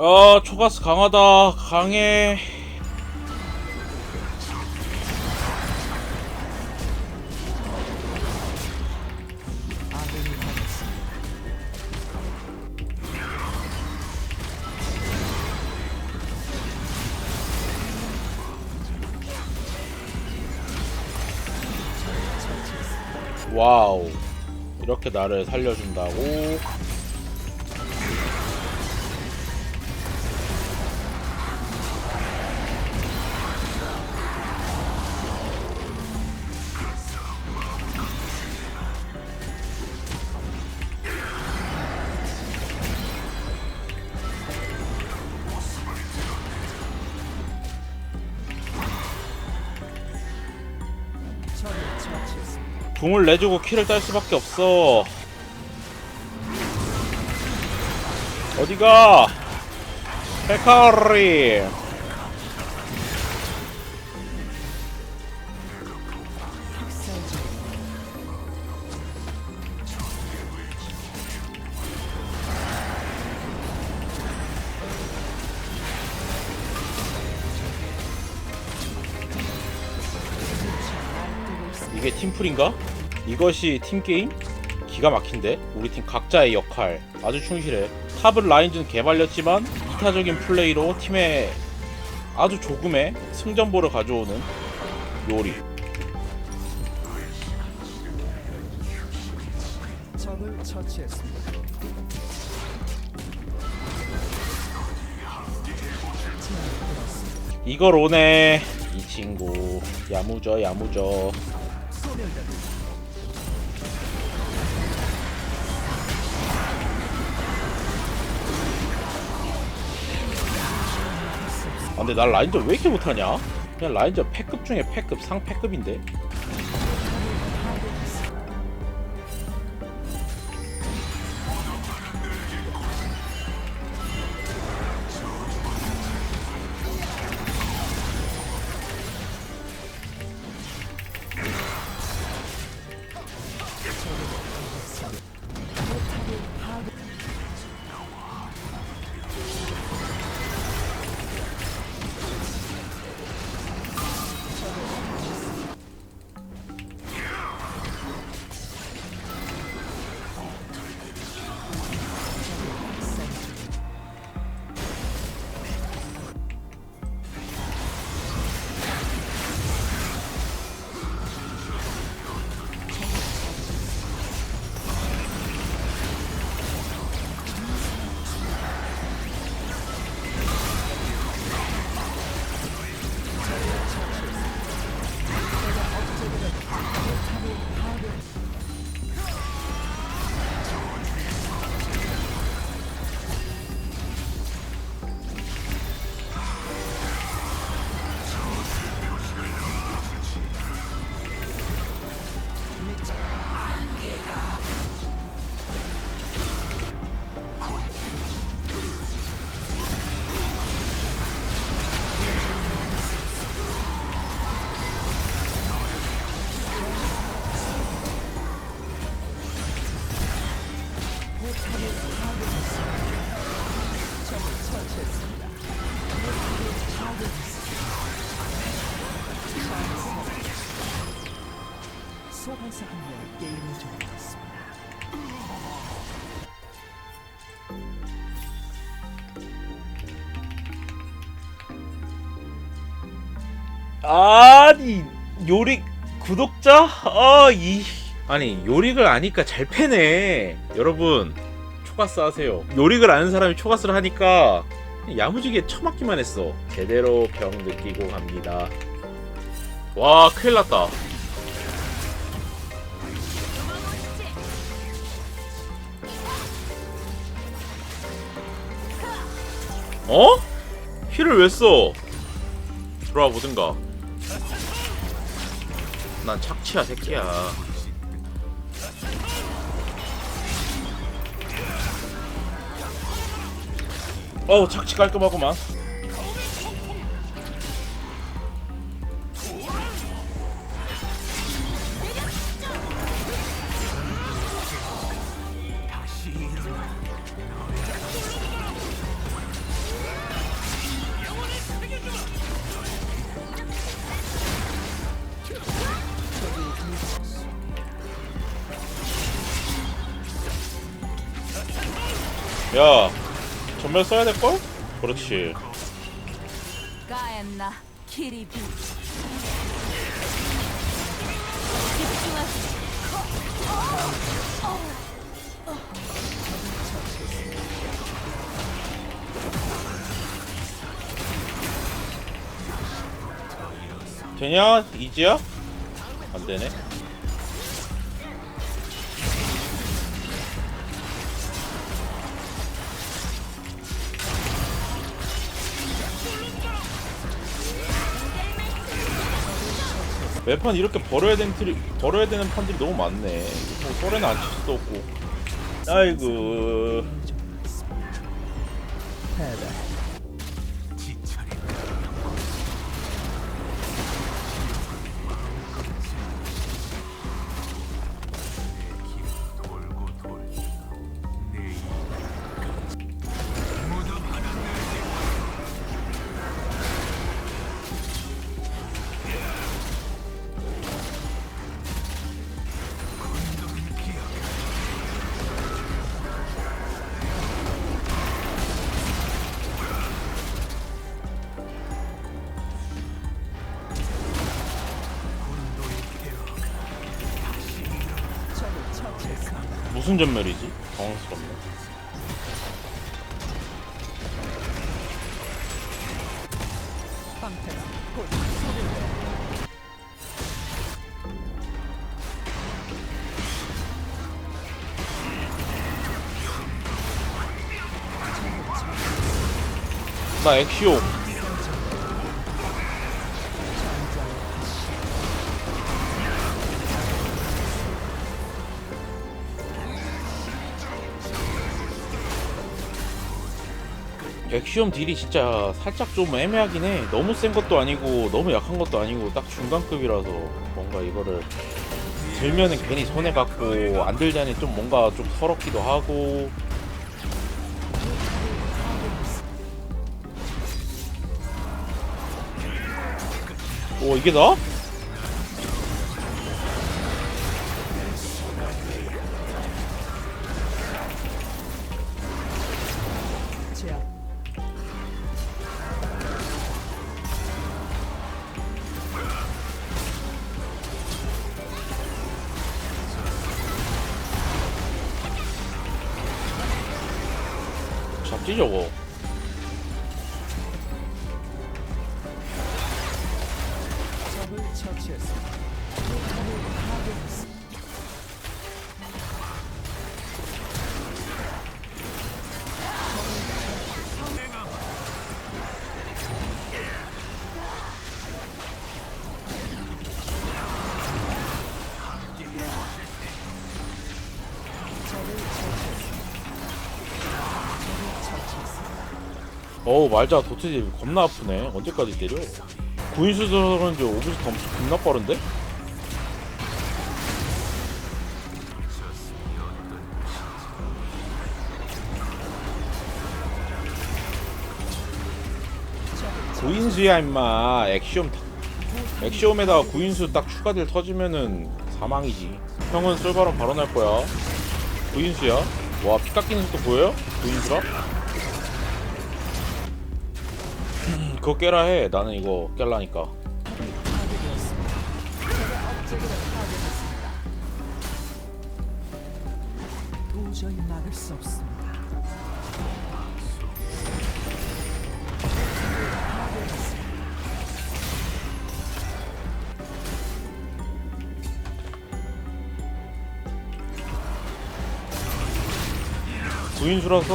어 초가스 강하다. 강해. 와우. 이렇게 나를 살려준다고 궁을 내주고 키를 딸 수밖에 없어. 어디가? 헤카리. 이게 팀플인가? 이것이 팀게임? 기가 막힌데? 우리 팀 각자의 역할. 아주 충실해. 탑을 라인전 개발렸지만 이타적인 플레이로 팀의 아주 조금의 승전보를 가져오는 요리. 적을 처치했습니다. 이걸 오네. 이 친구. 야무져 야무져. 소멸된 아, 근데 난 라인전 왜 이렇게 못하냐? 그냥 라인전 패급 중에 패급 상패급인데 아니 요리 구독자? 아이. 아니 요릭을 아니까 잘 패네. 여러분 초가스 하세요. 요릭을 아는 사람이 초가스를 하니까 야무지게 처맞기만 했어. 제대로 병 느끼고 갑니다. 와 큰일 났다. 어? 힐을 왜 써? 들어와 보든가 난 착취야 새끼야. 어우 착취 깔끔하구만 야 전멸 써야 될걸? 그렇지 가엔나 키리비 되냐? 이지야? 안 되네. 매판 이렇게 벌어야 되는 틀이 벌어야 되는 판들이 너무 많네. 뭐 소리는 안 칠 수도 없고. 아이고. 무슨 전멸이지? 당황스럽네. 나 엑시오. 엑시움 딜이 진짜 살짝 좀 애매하긴 해. 너무 센 것도 아니고 너무 약한 것도 아니고 딱 중간급이라서 뭔가 이거를 들면은 괜히 손해 갖고 안 들자니 좀 뭔가 좀 서럽기도 하고 오 이게 나? 잡지 저거 어우 말자. 도트지 겁나 아프네. 언제까지 때려? 구인수도 그런지 오브젝트 엄청 겁나 빠른데? 구인수야 임마. 엑시움 타- 엑시움에다가 구인수 딱 추가딜 터지면은 사망이지. 형은 솔바람 바로 날 거야. 구인수야? 와 피 깎이는 속도 보여요? 구인수라? 그거 깨라 해. 나는 이거 깰라니까. 도저히 막을 수 없습니다. 구인수라서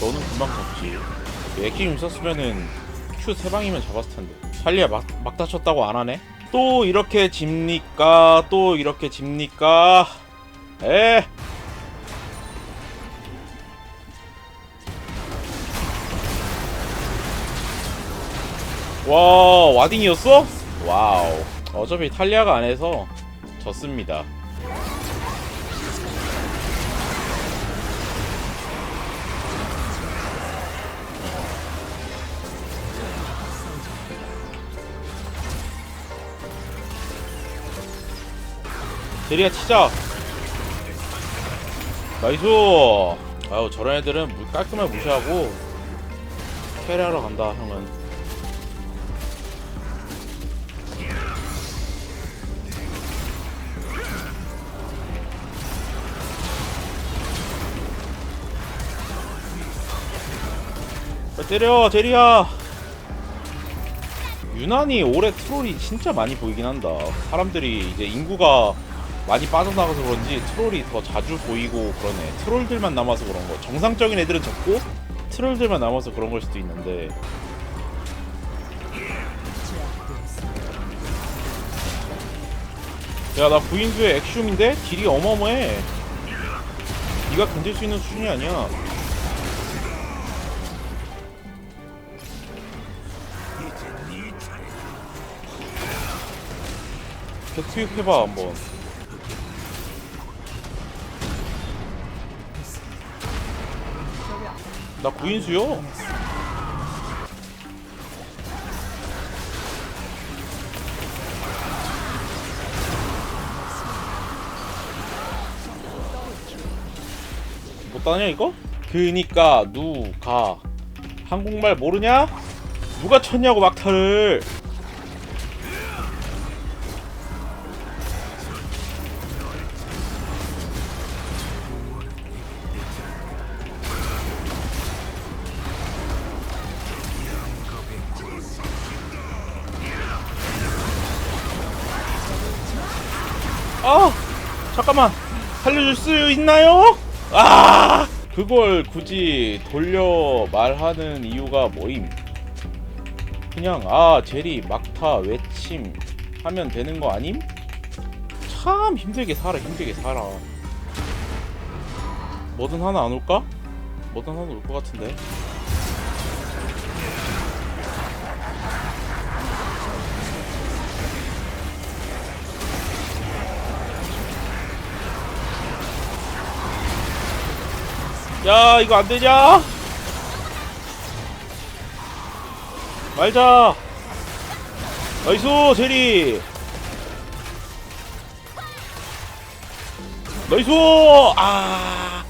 너는 금방 잡지. 액기임 썼으면은 Q 세 방이면 잡았을 텐데. 살리야 막, 막 다쳤다고 안 하네? 또 이렇게 집니까? 또 이렇게 집니까? 에! 와, 와딩이었어? 와우. 어차피 탈리아가 안 해서 졌습니다. 제리야 치자. 나이스. 아유 저런 애들은 무- 깔끔하게 무시하고 캐리하러 간다 형은. 야, 때려 제리야. 유난히 올해 트롤이 진짜 많이 보이긴 한다. 사람들이 이제 인구가 많이 빠져나가서 그런지 트롤이 더 자주 보이고 그러네. 트롤들만 남아서 그런 거. 정상적인 애들은 적고 트롤들만 남아서 그런 걸 수도 있는데. 야 나 부인수의 액슘인데? 딜이 어마어마해. 네가 견딜 수 있는 수준이 아니야. 계속 투입해봐 한번 나 구인수요 못 따냐 이거? 그니까 누가 한국말 모르냐? 누가 쳤냐고 막타를 잠깐만 살려줄 수 있나요? 아 그걸 굳이 돌려 말하는 이유가 뭐임? 그냥 아 제리 막타 외침 하면 되는 거 아님? 참 힘들게 살아 힘들게 살아 뭐든 하나 안 올까? 뭐든 하나 올 것 같은데 야 이거 안 되냐? 말자. 나이스 제리. 나이스. 아.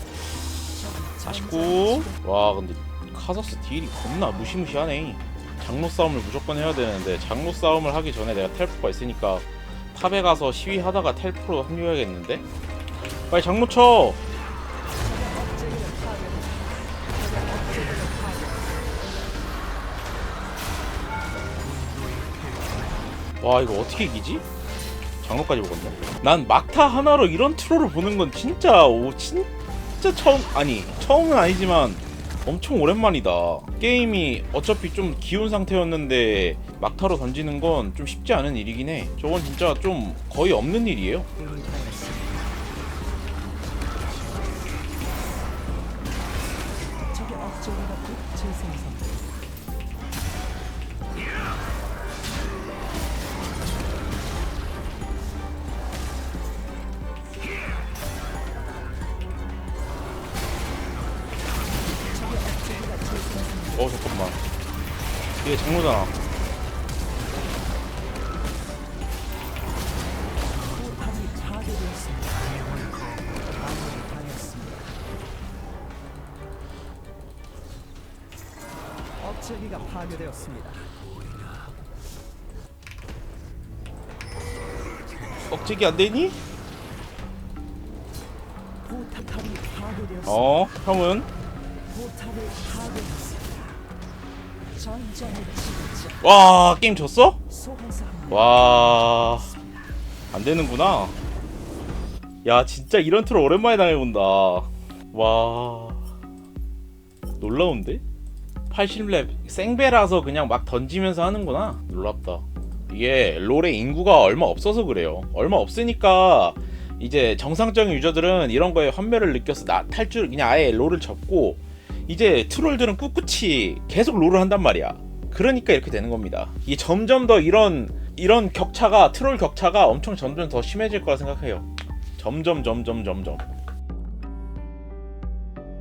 49. 와 근데 카사스 딜이 겁나 무시무시하네. 장로 싸움을 무조건 해야 되는데 장로 싸움을 하기 전에 내가 텔포가 있으니까 탑에 가서 시위하다가 텔포로 합류해야겠는데? 빨리 장로 쳐. 와 이거 어떻게 이기지? 장로까지 먹었네. 난 막타 하나로 이런 트롤을 보는 건 진짜 오 진짜 처음 아니 처음은 아니지만 엄청 오랜만이다. 게임이 어차피 좀 기운 상태였는데 막타로 던지는 건 좀 쉽지 않은 일이긴 해. 저건 진짜 좀 거의 없는 일이에요. 이게 장로잖아. 포탑이 파괴되었습니다. 억제기 안 되니? 파괴되었습니다. 어 형은 포탑을 파괴했습니다. 와 게임 졌어? 와. 안 되는구나. 야, 진짜 이런 트롤 오랜만에 당해본다. 와. 놀라운데? 80렙 생배라서 그냥 막 던지면서 하는구나. 놀랍다. 이게 롤의 인구가 얼마 없어서 그래요. 얼마 없으니까 이제 정상적인 유저들은 이런 거에 환멸을 느껴서 나 탈출 그냥 아예 롤을 접고 이제 트롤들은 꿋꿋이 계속 롤을 한단 말이야. 그러니까 이렇게 되는 겁니다. 이게 점점 더 이런 이런 격차가 트롤 격차가 엄청 점점 더 심해질 거라 생각해요. 점점 점점 점점.